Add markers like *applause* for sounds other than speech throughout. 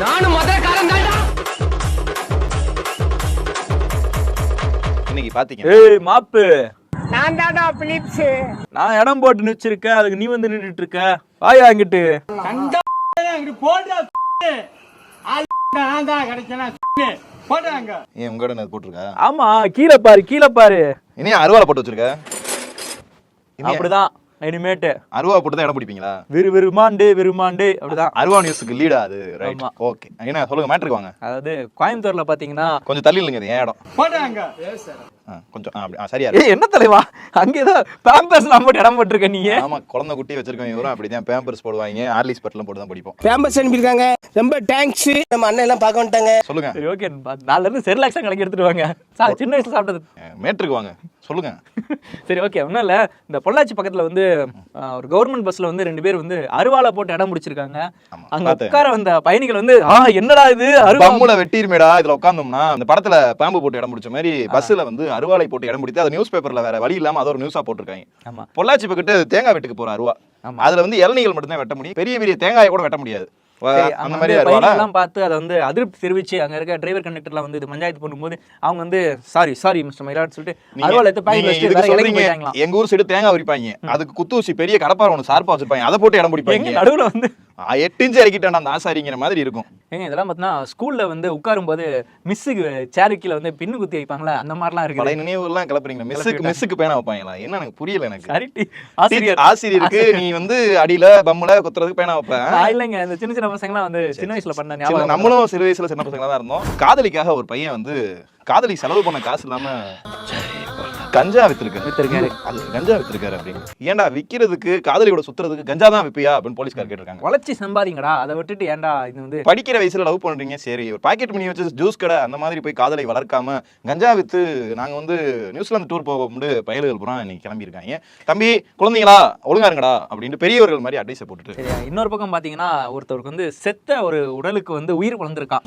நானும் மதுரக்காரன் தான்டா. இன்னைக்கு பாத்தீங்க. ஏய் மாப்பு. நான் தான்டா பிலிப்ஸ் நான் இடம் போட்டு நிச்சிருக்கேன் அதுக்கு நீ வந்து நின்றுட்டு இருக்க வாயா அங்கிட்டு ஏன் உங்களோட நான் *laughs* போட்டிருக்கா? ஆமா கீழே பாரு கீழே பாரு. இனி அருவாலை போட்டு வச்சிருக்க. அப்படிதான். இனிமேட்டு அருவா போட்டு தான் இடம் பிடிப்பீங்களா? விரு விருமாண்டு விருமாண்டு அப்படிதான். அருவா நியூஸுக்கு லீடா அது. ரைட். ஓகே என்ன சொல்லுங்க மேட்ருக்கு வாங்க. அதாவது கோயம்புத்தூர்ல பாத்தீங்கன்னா கொஞ்சம் தள்ளி இல்லைங்க ஏன் இடம். கொஞ்சம் அப்படி சரியா என்ன தலைவா? அங்கேதான் பேம்பர்ஸ்லாம் போட்டு இடம் போட்டிருக்க நீ ஆமா குழந்தை குட்டி வச்சிருக்கவங்க இவரும் அப்படிதான். பேம்பர்ஸ் போடுவாங்க ஆர்லிஸ் பட்டெல்லாம் போட்டு தான் படிப்போம். ஃபேமஸ் அனுப்பியிருக்காங்க ரொம்ப தேங்க்ஸ் நம்ம அண்ணன் எல்லாம் பார்க்க வந்துட்டாங்க. சொல்லுங்க. சரி ஓகே நாலுல இருந்து செரிலாக்ஸா கலக்கி எடுத்துட்டு வாங்க. சா சின்ன வயசுல சாப்பிட்டது. மேட்ருக்கு வாங்க. சொல்லுங்க. *laughs* சரி ஓகே ஒன்றும் இல்லை இந்த பொள்ளாச்சி பக்கத்துல வந்து ஒரு கவர்மெண்ட் பஸ்ல வந்து ரெண்டு பேர் வந்து அருவாலை போட்டு இடம் பிடிச்சிருக்காங்க. அங்க. உட்கார வந்த பயணிகள் வந்து ஆ என்னடா இது? அருவா பம்முல வெட்டிருமேடா இதுல உட்காந்தோம்னா அந்த படத்துல பாம்பு போட்டு இடம் பிடிச்ச மாதிரி பஸ்ல வந்து அருவாளை போட்டு இடம் பிடித்து அதை நியூஸ் பேப்பர்ல வேற வழி இல்லாம அதை ஒரு நியூஸா போட்டிருக்காங்க. ஆமா. பொள்ளாச்சி பக்கத்து தேங்காய் வெட்டுக்கு போற அருவா. அதுல வந்து இளநீகள் மட்டும் தான் வெட்ட முடியும். பெரிய பெரிய தேங்காயை கூட வெட்ட முடியாது. அந்த மாதிரி பயணிகள்லாம் பார்த்து அதை வந்து அதிருப்தி தெரிவிச்சு அங்க இருக்க டிரைவர் கண்டக்டர்லாம் வந்து இது பஞ்சாயத்து பண்ணும்போது அவங்க வந்து சாரி சாரி மிஸ்டர் மயிலாட் சொல்லிட்டு சொல்றீங்க, போயிட்டாங்களாம் எங்க ஊர் சைடு தேங்காய் உரிப்பாங்க அதுக்கு குத்தூசி பெரிய கடப்பாறை ஒன்று சார்பா வச்சிருப்பாங்க. அதை போட்டு இடம் பிடிப்பாங்க. நடுவுல வந்து? எட்டு இன்ச்சு இறக்கிட்டான் அந்த ஆசாரிங்கிற மாதிரி இருக்கும். ஏங்க இதெல்லாம் பார்த்தீங்கன்னா ஸ்கூல்ல வந்து உட்காரும்போது மிஸ்ஸுக்கு சேரு கீழ வந்து பின்னு குத்தி வைப்பாங்களா அந்த மாதிரிலாம் பழைய இருக்குது நினைவுகள்லாம் கிளப்புறீங்களா மிஸ்ஸுக்கு. மிஸ்ஸுக்கு பேனா வைப்பாங்களா? என்ன எனக்கு புரியல எனக்கு. சரிட்டி ஆசிரியர். ஆசிரியருக்கு நீ வந்து அடியில பம்முல குத்துறதுக்கு பேனா வைப்பேன் இல்லைங்க இந்த சின்ன சின்ன பசங்கலாம் வந்து சின்ன வயசுல பண்ண ஞாபகம் நம்மளும் சிறு வயசுல சின்ன பசங்களா தான் இருந்தோம். காதலிக்காக ஒரு பையன் வந்து காதலி செலவு பண்ண காசு இல்லாம கஞ்சா வித்திருக்காரு. வித்திருக்காரு. அது கஞ்சா வித்திருக்காரு அப்படின்னு. ஏன்டா விக்கிறதுக்கு காதலியோட சுத்துறதுக்கு கஞ்சா தான் விப்பியா அப்படின்னு போலீஸ்கார் கேட்டிருக்காங்க. உழைச்சி சம்பாதிங்கடா. அதை விட்டுட்டு ஏன்டா இது வந்து படிக்கிற வயசுல லவ் பண்றீங்க சரி. ஒரு பாக்கெட் மணி வச்சு ஜூஸ் கடை அந்த மாதிரி போய் காதலை வளர்க்காம கஞ்சா வித்து நாங்க வந்து நியூசிலாந்து டூர் போகும்போது பயலுகள் பூரா இன்னைக்கு கிளம்பியிருக்காங்க. தம்பி குழந்தைங்களா ஒழுங்கா இருங்கடா அப்படின்ட்டு பெரியவர்கள் மாதிரி அட்வைஸை போட்டுட்டு. சரி இன்னொரு பக்கம் பாத்தீங்கன்னா ஒருத்தருக்கு வந்து செத்த ஒரு உடலுக்கு வந்து உயிர் வளர்ந்துருக்கான்.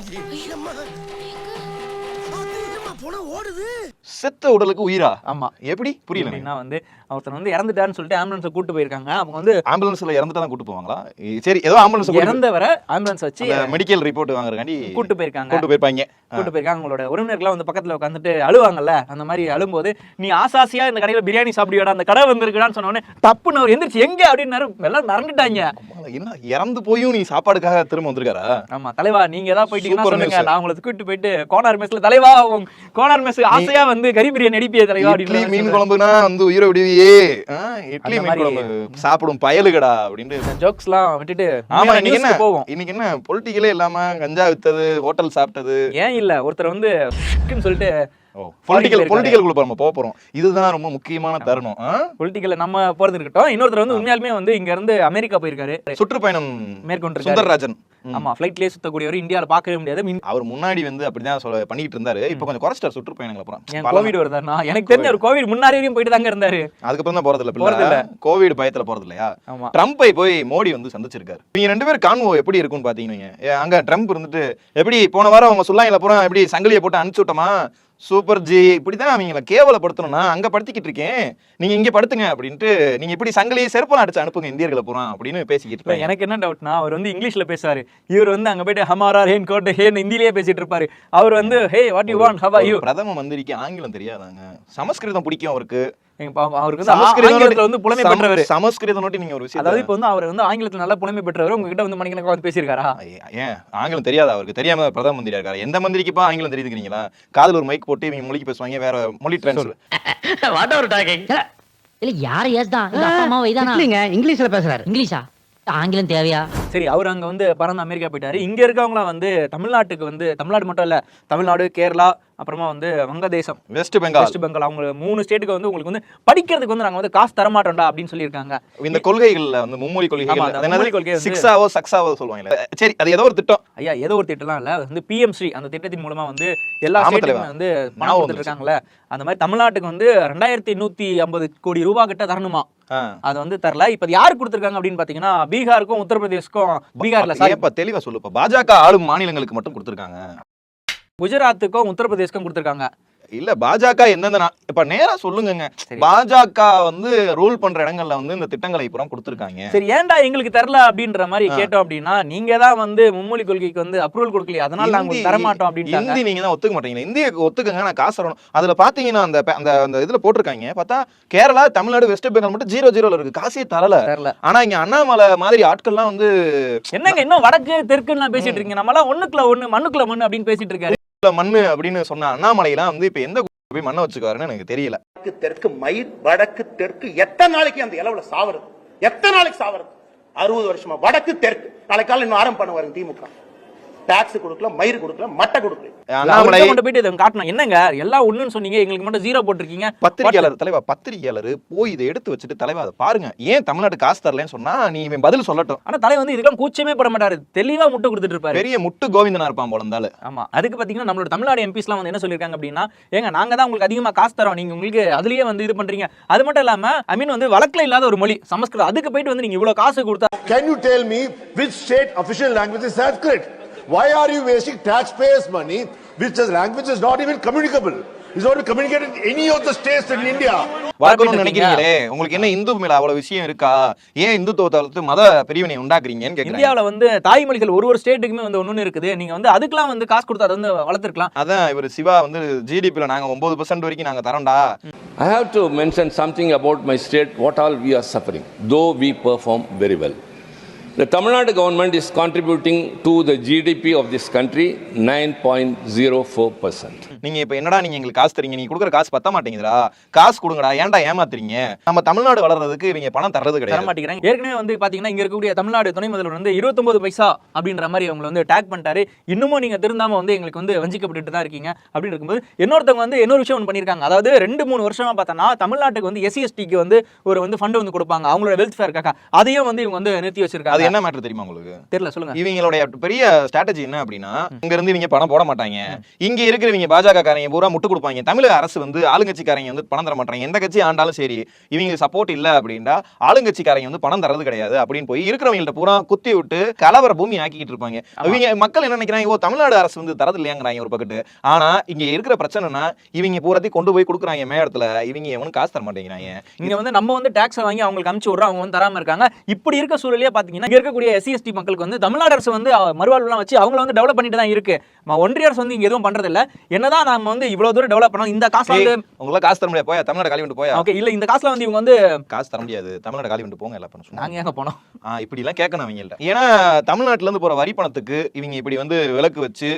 செத்த உடலுக்கு உயிரா? ஆமா. எப்படி? புரியல. அப்படின்னா வந்து ஒருத்தர் வந்து இறந்துட்டாருன்னு சொல்லிட்டு ஆம்புலன்ஸை கூட்டு போயிருக்காங்க. அவங்க வந்து ஆம்புலன்ஸ்ல இறந்துட்டா தான் கூட்டு போவாங்களா சரி ஏதோ ஆம்புலன்ஸ் இறந்தவரை ஆம்புலன்ஸ் வச்சு மெடிக்கல் ரிப்போர்ட் வாங்குறதுக்காண்டி கூட்டு போயிருக்காங்க. கூட்டு போயிருப்பாங்க. கூட்டு போயிருக்காங்க. அவங்களோட உறவினர்கள்லாம் வந்து பக்கத்துல உட்காந்துட்டு அழுவாங்கல்ல? அந்த மாதிரி அழும்போது நீ ஆசாசியா இந்த கடையில பிரியாணி சாப்பிடுவியாடா? அந்த கடை வந்திருக்குடான்னு சொன்ன உடனே தப்புன்னு அவர் எந்திரிச்சு எங்க? அப்படின்னு எல்லாம் நறந்துட்டாங்க அம்மால, என்ன? இறந்து போயும் நீ சாப்பாடுக்காக திரும்ப வந்திருக்காரா? ஆமா தலைவா நீங்க ஏதாவது போயிட்டீங்கன்னா Super சொல்லுங்க. நான் உங்களை கூட்டு போயிட்டு கோனார் மெஸ்ல தலைவா கோனார் மெஸ் ஆசையா வந்து கறி பிரியாணி அடிப்பிய தலைவா இட்லி மீன் அப்படின்னு குழம்புனா வந்து உயிரை விடுவியே. இட்லி மீன் குழம்பு. சாப்பிடும் பயலுகடா அப்படின்ட்டு. ஜோக்ஸ்லாம் விட்டுட்டு ஆமா இன்னைக்கு என்ன? போவோம். இன்னைக்கு என்ன? பொலிட்டிக்கலே இல்லாம கஞ்சா வித்தது ஹோட்டல் சாப்பிட்டது. ஏன் இல்ல? ஒருத்தர் வந்து *laughs* சொல்லிட்டு பொலிட்டிக்கல். பொலிட்டிக்கல் நம்ம போக போறோம். இதுதான் ரொம்ப முக்கியமான தருணம் ஆ? பொலிட்டிக்கல்ல நம்ம போறது இருக்கட்டும் இன்னொருத்தர் வந்து உண்மையாலுமே வந்து இங்க இருந்து அமெரிக்கா போயிருக்காரு. சுற்றுப்பயணம் மேற்கொண்டிருக்காரு. சுந்தரராஜன். ஆமா ஃபிளைட்லயே சுத்தக்கூடியவர் இந்தியால பார்க்கவே முடியாது. அவர் முன்னாடி வந்து அப்படிதான் சொல்ல பண்ணிட்டு இருந்தாரு. இப்போ கொஞ்சம் குறைச்சிட்டார் சுற்றுப்பயணங்கள் அப்புறம். கோவிட் வருதாண்ணா? எனக்கு தெரிஞ்ச ஒரு கோவிட் முன்னாடி வரையும் போயிட்டு தாங்க இருந்தாரு. அதுக்கப்புறம் தான் போறது இல்ல. கோவிட் பயத்துல போறது இல்லையா ட்ரம்ப்பை போய் மோடி வந்து சந்திச்சிருக்காரு. நீங்க ரெண்டு பேரும் கான்வோ எப்படி இருக்கும்னு பாத்தீங்கன்னா அங்க ட்ரம்ப் இருந்துட்டு எப்படி போன வாரம் அவங்க சொல்லாங்கல அப்புறம் எப்படி சங்கிலியை போட்டு அனுப்பிச்சு விட்டோமா? சூப்பர் ஜி. இப்படிதான் அவங்கள கேவலப்படுத்தணும்னா அங்க படுத்திக்கிட்டு இருக்கேன். நீங்க இங்க படுத்துங்க அப்படின்ட்டு நீங்க இப்படி சங்கிலியை செருப்பெல்லாம் அடிச்சு அனுப்புங்க இந்தியர்களை பூரா அப்படின்னு பேசிக்கிட்டு இருக்காங்க. எனக்கு என்ன டவுட்னா அவர் வந்து இங்கிலீஷ்ல பேசுறாரு இவர் வந்து அங்க போயிட்டு ஹமாரா ஹேன் கோட் ஹேன் ஹிந்திலேயே பேசிட்டு இருப்பாரு. அவர் வந்து hey what you want how you பிரதம மந்திரிக்கு ஆங்கிலம் தெரியாதாங்க. சமஸ்கிருதம் பிடிக்கும் அவருக்கு. அவருக்கு வந்து ஆங்கிலத்துல வந்து புலமை பெற்றவர். சமஸ்கிருதம் நோட்டி நீங்க ஒரு விஷயம் அதாவது இப்ப வந்து அவர் வந்து ஆங்கிலத்துல நல்லா புலமை பெற்றவர் உங்ககிட்ட வந்து மணிக்கணக்கா வந்து பேசியிருக்காரா? ஏன்? ஆங்கிலம் தெரியாதா அவருக்கு? தெரியாம பிரதம மந்திரியா இருக்காரு. எந்த மந்திரிக்குப்பா ஆங்கிலம் தெரியுதுக்கிறீங்களா காதுல ஒரு மைக் போட்டு இவங்க மொழிக்கு பேசுவாங்க வேற மொழி டிரான்ஸ்ஃபர் வாட் அவர் டாக்கிங் இல்ல யார் ஏஸ்தான் எங்க அப்பா அம்மா இதானா? இல்லைங்க இங்கிலீஷ்ல பேசுறாரு. இங்கிலீஷா? ஆங்கிலம் தேவையா? சரி அவர் அங்க வந்து பறந்து அமெரிக்கா போயிட்டாரு. இங்க இருக்கவங்களாம் வந்து தமிழ்நாட்டுக்கு வந்து தமிழ்நாடு மட்டும் இல்ல தமிழ்நாடு கேரளா அப்புறமா வந்து வங்கதேசம் வெஸ்ட் பெங்கால் வெஸ்ட் பெங்கால் அவங்க மூணு ஸ்டேட்டுக்கு வந்து உங்களுக்கு வந்து படிக்கிறதுக்கு வந்து நாங்க வந்து காசு தர மாட்டோம்டா அப்படின்னு சொல்லியிருக்காங்க. இந்த கொள்கைகள்ல வந்து மும்மொழி கொள்கை வந்து- சிக்ஸாவோ சக்ஸாவோ சொல்லுவாங்களே. சரி அது ஏதோ ஒரு திட்டம். ஐயா ஏதோ ஒரு திட்டம்லாம் இல்ல. வந்து பிஎம் ஸ்ரீ அந்த திட்டத்தின் மூலமா வந்து எல்லா ஸ்டேட்டுமே. வந்து பணம் ஞாபகம் கொடுத்துட்டு இருக்காங்கல்ல. அந்த மாதிரி தமிழ்நாட்டுக்கு வந்து ரெண்டாயிரத்தி நூத்தி ஐம்பது கோடி ரூபாய் கிட்ட தரணுமா. அது வந்து தரல. இப்ப யாருக்கு கொடுத்துருக்காங்க அப்படின்னு பாத்தீங்கன்னா பீகாருக்கும் உத்தரப்பிரதேஷ்க்கும் பீகார்ல தெளிவா சொல்லுப்பா பாஜக ஆளும் மாநிலங்களுக்கு மட்டும் கொடுத்துருக்காங்க. குஜராத்துக்கும் உத்தரப்பிரதேஷ்க்கும் கொடுத்துருக்காங்க. இல்ல பாஜக எந்தெந்த இப்ப நேரா சொல்லுங்கங்க. சரி. பாஜக வந்து ரூல் பண்ற இடங்கள்ல வந்து இந்த திட்டங்களை புறம் கொடுத்திருக்காங்க. சரி ஏன்டா எங்களுக்கு தரல அப்படின்ற மாதிரி கேட்டோம் அப்படின்னா நீங்க தான் வந்து மும்மொழி கொள்கைக்கு வந்து அப்ரூவல் கொடுக்கலையே அதனால நாங்க உங்களுக்கு தர மாட்டோம் அப்படின்ட்டாங்க. இந்தி நீங்க தான் ஒத்துக்க மாட்டீங்க. இந்திய ஒத்துக்கங்க நான் காசு தரணும். அதுல பாத்தீங்கன்னா அந்த அந்த அந்த இதுல போட்டிருக்காங்க. பார்த்தா கேரளா தமிழ்நாடு வெஸ்ட் பெங்கால் மட்டும் ஜீரோ ஜீரோல இருக்கு. காசே தரல. தெரியல ஆனா இங்க அண்ணாமலை மாதிரி ஆட்கள்லாம் வந்து என்னங்க இன்னும் வடக்கு தெற்குன்னு பேசிட்டு இருக்கீங்க. நம்மளாம் ஒண்ணுக்குள்ள ஒண்ணு மண்ணுக்குள்ள மண்ணு அப்படின்னு பேசிட்டு இருக்காரு. மண்ணு அப்படின்னு சொன்ன அண்ணாமலையெல்லாம் வந்து இப்ப எந்த போய் மண்ணை வச்சுக்காருன்னு எனக்கு தெரியல. வடக்கு தெற்கு மயிர் வடக்கு தெற்கு எத்தனை நாளைக்கு அந்த இலவுல சாவறது? எத்தனை நாளைக்கு சாவறது? அறுபது வருஷமா. வடக்கு தெற்கு. நாளைக்கு காலையில இன்னும் ஆரம்பம் பண்ண திமுக. டாக்ஸ் கொடுக்கல மயிர் கொடுக்கல மட்டை கொடுக்கல. அண்ணாமலை அவர்கிட்ட கொண்டு போயிட்டு இதை காட்டணும். என்னங்க? எல்லாம் ஒண்ணுன்னு சொன்னீங்க எங்களுக்கு மட்டும் ஜீரோ போட்டிருக்கீங்க. பத்திரிகையாளர் தலைவா பத்திரிகையாளர் போய் இதை எடுத்து வச்சுட்டு தலைவா அதை பாருங்க. ஏன் தமிழ்நாடு காசு தரலன்னு சொன்னா நீ இவன் பதில் சொல்லட்டும். ஆனா தலை வந்து இதுக்கெல்லாம் கூச்சமே பட மாட்டாரு. தெளிவா முட்டை கொடுத்துட்டு இருப்பாரு. பெரிய முட்டு கோவிந்தனா இருப்பான் போல இருந்தாலும். ஆமா. அதுக்கு பாத்தீங்கன்னா நம்மளோட தமிழ்நாடு எம்பிஸ்லாம் வந்து என்ன சொல்லியிருக்காங்க அப்படின்னா ஏங்க நாங்க தான் உங்களுக்கு அதிகமா காசு தரோம். நீங்க உங்களுக்கு அதுலயே வந்து இது பண்றீங்க. அது மட்டும் இல்லாம ஐ மீன் வந்து வழக்குல இல்லாத ஒரு மொழி சமஸ்கிருதம். அதுக்கு போயிட்டு வந்து நீங்க இவ்வளவு காசு கொடுத்தா Can you tell me which state official language is Sanskrit? Why are you wasting taxpayers' money, which is language is not even communicable? It's not communicated in any of the states in India. பார்க்கணும்னு நினைக்கிறீங்களே? உங்களுக்கு என்ன இந்து மேல அவ்வளவு விஷயம் இருக்கா? ஏன் இந்துத்துவத்தை வளர்த்து மத பிரிவினை உண்டாக்குறீங்கன்னு இந்தியாவுல வந்து தாய்மொழிகள் ஒரு ஒரு ஸ்டேட்டுக்குமே வந்து ஒண்ணு இருக்குது. நீங்க வந்து அதுக்கெல்லாம் வந்து காசு கொடுத்து அதை வந்து வளர்த்துருக்கலாம். அதான் இவர் சிவா வந்து ஜிடிபில நாங்க ஒன்பது பர்சன்ட் வரைக்கும் நாங்க தரோம்டா. I have to mention something about my state, what all we are suffering, though we perform very well. The Tamil Nadu government is contributing to the GDP of this country 9.04%. நீங்க இப்ப என்னடா நீங்க எங்களுக்கு காசு தரீங்க? நீங்க கொடுக்குற காசு பத்த மாட்டேங்குதுடா. காசு கொடுங்கடா. ஏன்டா ஏமாத்துறீங்க? நம்ம தமிழ்நாடு வளர்றதுக்கு இவங்க பணம் தர்றது தர கிடையாது மாட்டேங்கிறாங்க. ஏற்கனவே வந்து பாத்தீங்கன்னா இங்க இருக்கக்கூடிய தமிழ்நாடு துணை முதல்வர் வந்து 29 பைசா அப்படின்ற மாதிரி அவங்களை வந்து டேக் பண்ணிட்டாரு. இன்னமும் நீங்க திருந்தாம வந்து எங்களுக்கு வந்து வஞ்சிக்கப்பட்டு தான் இருக்கீங்க. அப்படின்னு இருக்கும்போது இன்னொருத்தவங்க வந்து இன்னொரு விஷயம் ஒன்று பண்ணியிருக்காங்க. அதாவது ரெண்டு மூணு வருஷமா பார்த்தோன்னா தமிழ்நாட்டுக்கு வந்து எஸ்சி எஸ்டிக்கு வந்து ஒரு வந்து ஃபண்ட் வந்து கொடுப்பாங்க. அவங்களோட வெல்ஃபேருக்காக அதையும் வந்து இவங்க வந்து நிறுத்தி அது என்ன மேட்டர் தெரியுமா உங்களுக்கு? தெரியல சொல்லுங்க. இவங்களுடைய பெரிய ஸ்ட்ராட்டஜி என்ன அப்படின்னா இங்க இருந்து இவங்க பணம் போட மாட்டாங்க. இங்க இருக்கிறவங்க பாஜக காரங்க பூரா முட்டு கொடுப்பாங்க. தமிழக அரசு வந்து ஆளுங்கட்சிக்காரங்க வந்து பணம் தர மாட்டாங்க. எந்த கட்சி ஆண்டாலும் சரி இவங்க சப்போர்ட் இல்ல அப்படின்னா ஆளுங்கட்சிக்காரங்க வந்து பணம் தரது கிடையாது அப்படின்னு போய் இருக்கிறவங்கள்ட்ட பூரா குத்தி விட்டு கலவர பூமி ஆக்கிட்டு இருப்பாங்க. இவங்க மக்கள் என்ன நினைக்கிறாங்க ஓ தமிழ்நாடு அரசு வந்து தரது இல்லையாங்கிறாங்க ஒரு பக்கத்து. ஆனா இங்க இருக்கிற பிரச்சனைனா இவங்க பூராத்தையும் கொண்டு போய் கொடுக்குறாங்க மேடத்துல இவங்க எவனும் காசு தர மாட்டேங்கிறாங்க. இங்க வந்து நம்ம வந்து டாக்ஸ் வாங்கி அவங்களுக்கு அமுச்சு விடுறோம். அவங்க வந்து தராம இருக்காங்க. இப்படி இருக்க சூழலே பாத்தீங்கன்னா இங்க இருக்கக்கூடிய எஸ்சி எஸ்டி மக்களுக்கு வந்து தமிழ்நாடு அரசு வந்து மறுவாழ்வுலாம் வச்சு அவங்கள வந்து டெவலப் பண்ணிட்டு தான் இருக்கு. ஒன்றிய அரசு வந்து இங்க எதுவும் பண்றது இல்ல என்னதான் நம்ம வந்து இவ்வளவு தூரம் டெவலப் பண்ணோம் இந்த காசுல வந்து உங்களால காசு தர முடியாது போயா தமிழ்நாடு காலி விட்டு போயா? ஓகே இல்ல இந்த காசுல வந்து இவங்க வந்து காசு தர முடியாது தமிழ்நாடு காலி விட்டு போங்க எல்லாம் பண்ண சொன்னாங்க நாங்க எங்க போனோம்? ஆ இப்படி எல்லாம் கேட்கணும் அவங்கள்ட்ட ஏன்னா தமிழ்நாட்டுல இருந்து போற வரி பணத்துக்கு இவங்க இப்படி வந்து விலக்கு வச்சு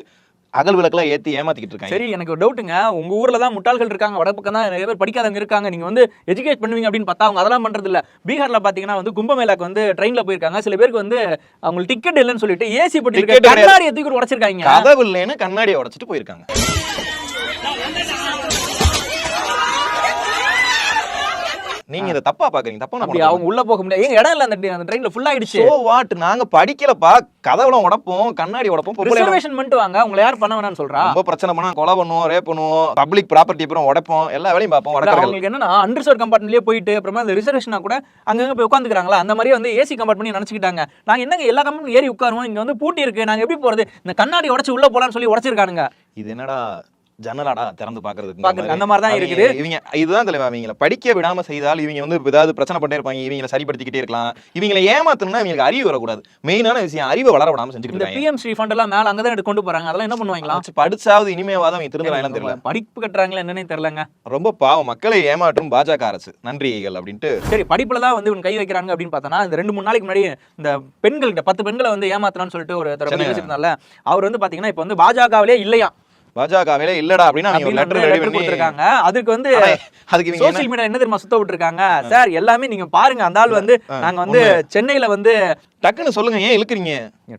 அகல் விளக்கெல்லாம் ஏத்தி ஏமாத்திக்கிட்டு இருக்காங்க. சரி எனக்கு ஒரு டவுட்டுங்க உங்க ஊர்ல தான் முட்டாள்கள் இருக்காங்க வட பக்கம் தான் நிறைய பேர் படிக்காதவங்க இருக்காங்க. நீங்க வந்து எஜுகேட் பண்ணுவீங்க அப்படின்னு பார்த்தா அவங்க அதெல்லாம் பண்றது இல்ல பீகார்ல பாத்தீங்கன்னா வந்து கும்பமேளாக்கு வந்து ட்ரெயின்ல போயிருக்காங்க. சில பேருக்கு வந்து அவங்களுக்கு டிக்கெட் இல்லைன்னு சொல்லிட்டு ஏசி போட்டு. கண்ணாடி தூக்கி உடைச்சிருக்காங்க. கதவு இல்லைன்னு கண்ணாடியை உடைச்சிட்டு போயிருக்காங்க. நீங்க இதை தப்பா பாக்குறீங்க தப்பா அப்படி அவங்க உள்ள போக முடியாது. ஏங்க இடம் இல்ல அந்த அந்த ட்ரெயின்ல ஃபுல் ஆயிடுச்சு. சோ வாட் நாங்க படிக்கலப்பா. கதவுல உடைப்போம் கண்ணாடி உடைப்போம் ரிசர்வேஷன் பண்ணிட்டு வாங்க. உங்களை யார் பண்ண வேணாம்னு சொல்றா? ரொம்ப பிரச்சனை பண்ணா கொலை பண்ணுவோம் ரேப் பண்ணுவோம் பப்ளிக் ப்ராப்பர்ட்டி அப்புறம் உடைப்போம் எல்லா வேலையும் பார்ப்போம் அவங்களுக்கு என்னன்னா அண்டர்சர்வ் கம்பார்ட்மெண்ட்லயே போயிட்டு அப்புறமா அந்த ரிசர்வேஷனா கூட அங்கங்க போய் உட்காந்துக்கிறாங்களா? அந்த மாதிரி வந்து ஏசி கம்பார்ட்மெண்ட் நினைச்சுக்கிட்டாங்க. நாங்க என்னங்க எல்லா கம்பார்ட்மெண்ட் ஏறி உட்காருவோம்? இங்க வந்து பூட்டி இருக்கு. நாங்க எப்படி போறது? இந்த கண்ணாடி உடைச்சு உள்ள போலாம்னு சொல்லி உடைச்சிருக்கானுங்க. இது என்னடா? ஜன்னலாடா திறந்து பாக்குறதுக்கு அந்த மாதிரி தான் இருக்குது. இவங்க இதுதான் தலைவா இவங்கள படிக்க விடாம செய்தால் இவங்க வந்து ஏதாவது பிரச்சனை பண்ணிட்டே இருப்பாங்க இவங்களை சரிப்படுத்திக்கிட்டே இருக்கலாம். இவங்களை ஏமாத்தணும்னா இவங்களுக்கு அறிவு வரக்கூடாது. மெயினான விஷயம் அறிவை வளர விடாம செஞ்சுக்கிட்டு இருக்காங்க. பிஎம் ஸ்ரீ ஃபண்ட் எல்லாம் மேல அங்கதான் எடுத்து கொண்டு போறாங்க. அதெல்லாம் என்ன பண்ணுவாங்களா? படிச்சாவது இனிமேவாதான் அவங்க திருந்தலாம் தெரியல. படிப்பு கட்டுறாங்களா என்னன்னே தெரியலங்க. ரொம்ப பாவம். மக்களை ஏமாற்றும் பாஜக அரசு. நன்றிகள் அப்படின்ட்டு. சரி படிப்புல தான் வந்து இவன் கை வைக்கிறாங்க அப்படின்னு பார்த்தோன்னா இந்த ரெண்டு மூணு நாளைக்கு முன்னாடி இந்த பெண்கள்கிட்ட பத்து பெண்களை வந்து ஏமாத்தலாம்னு சொல்லிட்டு ஒரு. பேசியிருந்தால அவர் வந்து பாத்தீங்கன்னா இப்போ வந்து பாஜகவிலே இல்லையா பாஜக வேலை இல்லடா அப்படின்னு லெட்டர் ரெடி கொடுத்திருக்காங்க. அதுக்கு வந்து அதுக்கு சோசியல் மீடியா என்ன? தெரியுமா சுத்த விட்டுருக்காங்க? சார் எல்லாமே நீங்க பாருங்க. அந்த ஆள் வந்து நாங்க வந்து சென்னையில வந்து டக்குன்னு சொல்லுங்க ஏன் இழுக்குறீங்க?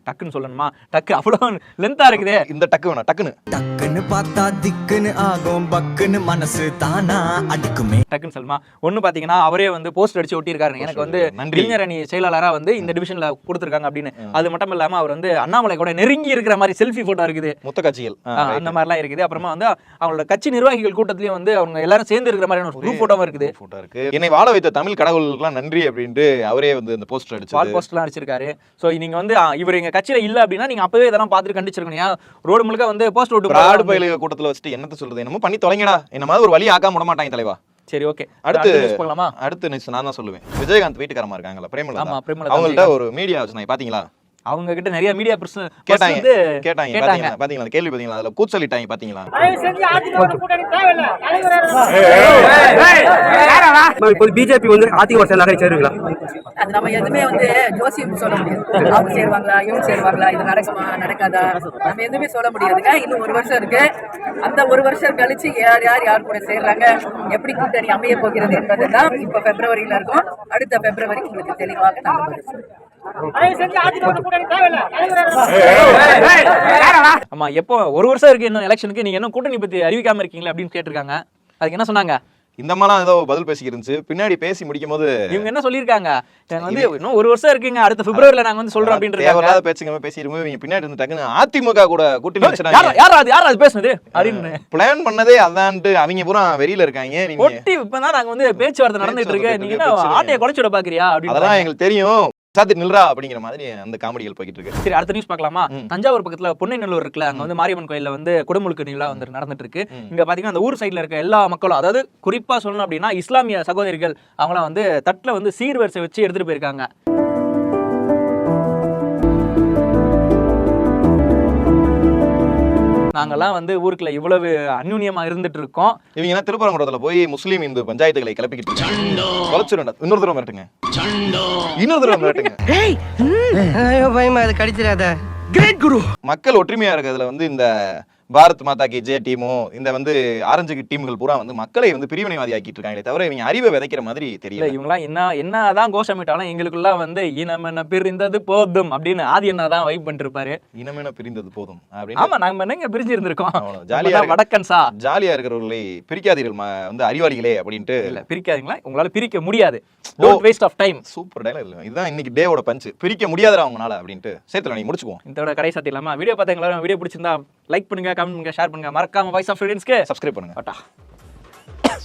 டக்குன்னு சொல்லணுமா? டக்கு அவ்வளோ லென்த்தா இருக்குதே. இந்த டக்கு வேணாம் டக்குன்னு. டக்குன்னு பார்த்தா திக்குன்னு ஆகும் பக்குன்னு மனசு தானா அடிக்குமே. டக்குன்னு சொல்லுமா ஒண்ணு பாத்தீங்கன்னா அவரே வந்து போஸ்ட் அடிச்சு ஒட்டியிருக்காரு. எனக்கு வந்து நன்றி. இளைஞர் அணி செயலாளரா வந்து இந்த டிவிஷன்ல கொடுத்துருக்காங்க அப்படின்னு. அது மட்டும் இல்லாம அவர் வந்து அண்ணாமலை கூட நெருங்கி இருக்கிற மாதிரி செல்ஃபி போட்டோ இருக்குது. மொத்த கட்சிகள். அந்த மாதிரிலாம் இருக்குது. அப்புறமா வந்து அவங்களோட கட்சி நிர்வாகிகள் கூட்டத்திலயும் வந்து அவங்க எல்லாரும் சேர்ந்து இருக்கிற மாதிரியான ஒரு குரூப் போட்டோவும் இருக்குது. போட்டோ இருக்கு. என்னை வாழ வைத்த தமிழ் கடவுளுக்கெல்லாம் நன்றி அப்படின்ட்டு அவரே வந்து இந்த போஸ்டர் அடிச்சு போஸ்ட்லாம் அடிச்சிருக்காரு. ஸோ நீங்க வந்து இவர் எங்க கட்சியில இல்ல அப்படின்னா நீங்க அப்பவே இதெல்லாம் பார்த்துட்டு கண்டிச்சிருக்கணும். ரோடு முழுக்க வந்து போஸ்ட் ஓட்டு போடாம- பயிலுக கூட்டத்துல வச்சுட்டு என்னத்த சொல்றது? என்னமோ பண்ணி தொலைங்கடா. என்ன மாதிரி ஒரு வழி ஆக்காம விட மாட்டாங்க தலைவா. சரி ஓகே. அடுத்து போகலாமா அடுத்த நான் தான் சொல்லுவேன். விஜயகாந்த் வீட்டுக்காரமா இருக்காங்கல்ல பிரேமலதா. ஆமா, பிரேமலதா. அவங்கள்ட்ட ஒரு மீடியா வச்சு பாத்தீங்களா? அவங்க கிட்ட நிறைய மீடியா பர்சன் கேட்டாங்க கேட்டாங்க கேட்டாங்க பாத்தீங்களா கேள்வி பாத்தீங்களா அதுல கூச்சலிட்டாங்க பாத்தீங்களா இப்போ பிஜேபி வந்து அதிமுக சேர்ந்தாங்க சேருங்களா அது நம்ம எதுவுமே வந்து ஜோசியம் சொல்ல முடியாது அவங்க சேருவாங்களா இவங்க சேருவாங்களா இது நடக்குமா நடக்காதா நம்ம எதுவுமே சொல்ல முடியாதுங்க இன்னும் ஒரு வருஷம் இருக்கு அந்த ஒரு வருஷம் கழிச்சு யார் யார் யார் கூட சேர்றாங்க எப்படி கூட்டணி அமைய போகிறது என்பது தான் இப்ப பிப்ரவரியில இருக்கும் அடுத்த பிப்ரவரி உங்களுக்கு தெளிவாக சொல்றோம். ஆமா எப்போ ஒரு வருஷம் இருக்கு இன்னும் எலெக்ஷனுக்கு நீங்க இன்னும் கூட்டணி பத்தி அறிவிக்காம இருக்கீங்களா அப்படின்னு கேட்டிருக்காங்க. அதுக்கு என்ன சொன்னாங்க? இந்த மாதிரிலாம் ஏதோ பதில் பேசிக்கிட்டு இருந்துச்சு. பின்னாடி பேசி முடிக்கும் போது இவங்க என்ன சொல்லியிருக்காங்க? வந்து இன்னும் ஒரு வருஷம் இருக்குங்க. அடுத்த பிப்ரவரியில நாங்க வந்து சொல்றோம் இருக்காங்க. தேவையில்லாத பேச்சுங்க பேசிருக்கும் இவங்க பின்னாடி இருந்து டக்குன்னு அதிமுக கூட கூட்டணி யார் வச்சுட்டாங்க. யார் அது? யார் அது பேசுனது? அப்படின்னு. பிளான் பண்ணதே அதான்ட்டு அவங்க பூரா வெளியில இருக்காங்க. நீங்க ஒட்டி இப்பதான் நாங்க வந்து பேச்சுவார்த்தை நடந்துட்டு இருக்கு. நீங்க என்ன ஆட்டையை குறைச்சு விட பாக்குறியா அதெல்லாம் அப்படின்னு எங்களுக்கு தெரியும். சாத்தி நில்றா அப்படிங்கிற மாதிரி அந்த காமெடிகள் போய்கிட்டு இருக்கு. சரி அடுத்த நியூஸ் பார்க்கலாமா. தஞ்சாவூர் பக்கத்துல பொன்னைநல்லூர் இருக்குல்ல அங்க வந்து மாரியம்மன் கோயில்ல வந்து குடமுழுக்கு நிலா வந்து நடந்துட்டு இருக்கு. இங்க பாத்தீங்கன்னா அந்த ஊர் சைடுல இருக்க எல்லா மக்களும் அதாவது குறிப்பா சொல்லணும் அப்படின்னா இஸ்லாமிய சகோதரிகள் அவங்களாம் வந்து தட்டுல வந்து சீர்வரிசை வச்சு எடுத்துட்டு போயிருக்காங்க. நாங்கெல்லாம் வந்து ஊருக்குள்ள இவ்வளவு அந்யூன்யமா இருந்துட்டு இருக்கோம் இவங்க என்ன திருப்பரங்குன்றத்துல போய் முஸ்லீம் இந்து பஞ்சாயத்துகளை கிளப்பிக்கிட்டு தொலைச்சிருண்டா இன்னொரு தடவை மிரட்டுங்க. இன்னொரு தடவை மிரட்டுங்க. பயமா அது கடிச்சிடாத. கிரேட் குரு. மக்கள் ஒற்றுமையா இருக்கிறதுல வந்து இந்த பாரத் மாதா கி ஜே டீமும் இந்த வந்து ஆரஞ்சு டீம்கள் பூரா வந்து மக்களை வந்து பிரிவினைவாதி ஆக்கிட்டு இருக்காங்களே தவிர இவங்க அறிவை விதைக்கிற மாதிரி தெரியல. இவங்கலாம் என்ன என்னதான் கோஷமிட்டாலும் எங்களுக்குள்ள வந்து இனம் என்ன பிரிந்தது போதும் அப்படின்னு ஆதி என்ன தான் வைப் பண்ணிட்டு இருப்பாரு இனமென பிரிந்தது போதும் அப்படின்னு ஆமா நாங்க என்னங்க பிரிஞ்சு இருந்திருக்கோம் ஜாலியா இருக்கு. வடக்கன்சா ஜாலியா இருக்கிறவர்களை பிரிக்காதீர்கள் வந்து அறிவாளிகளே அப்படின்ட்டு. இல்ல பிரிக்காதீங்களா? உங்களால பிரிக்க முடியாது. Don't waste of time super dialogue இல்லை. இதுதான் இன்னைக்கு டேவோட பஞ்ச் பிரிக்க முடியாதுடா அவங்களால அப்படின்ட்டு. சேர்த்துல நீ முடிச்சுக்குவோம். இதோட கடை சத்தி இல்லாம வீடியோ பார்த்தீங்களா வீடியோ பிடிச்சிருந்தா லைக் பண்ணுங்க கமெண்ட் பண்ணுங்க ஷேர் பண்ணுங்க. மறக்காம வாய்ஸ் ஆஃப் ஸ்டூடெண்ட்ஸ்க்கு சப்ஸ்கிரைப் பண்ணுங்க. அட்டா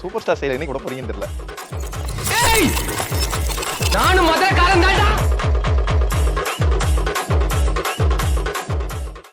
சூப்பர் ஸ்டார் செயல் என்னைக்கு கூட போறீங்கன்னு தெரியல. நானும் மதுரை காலம்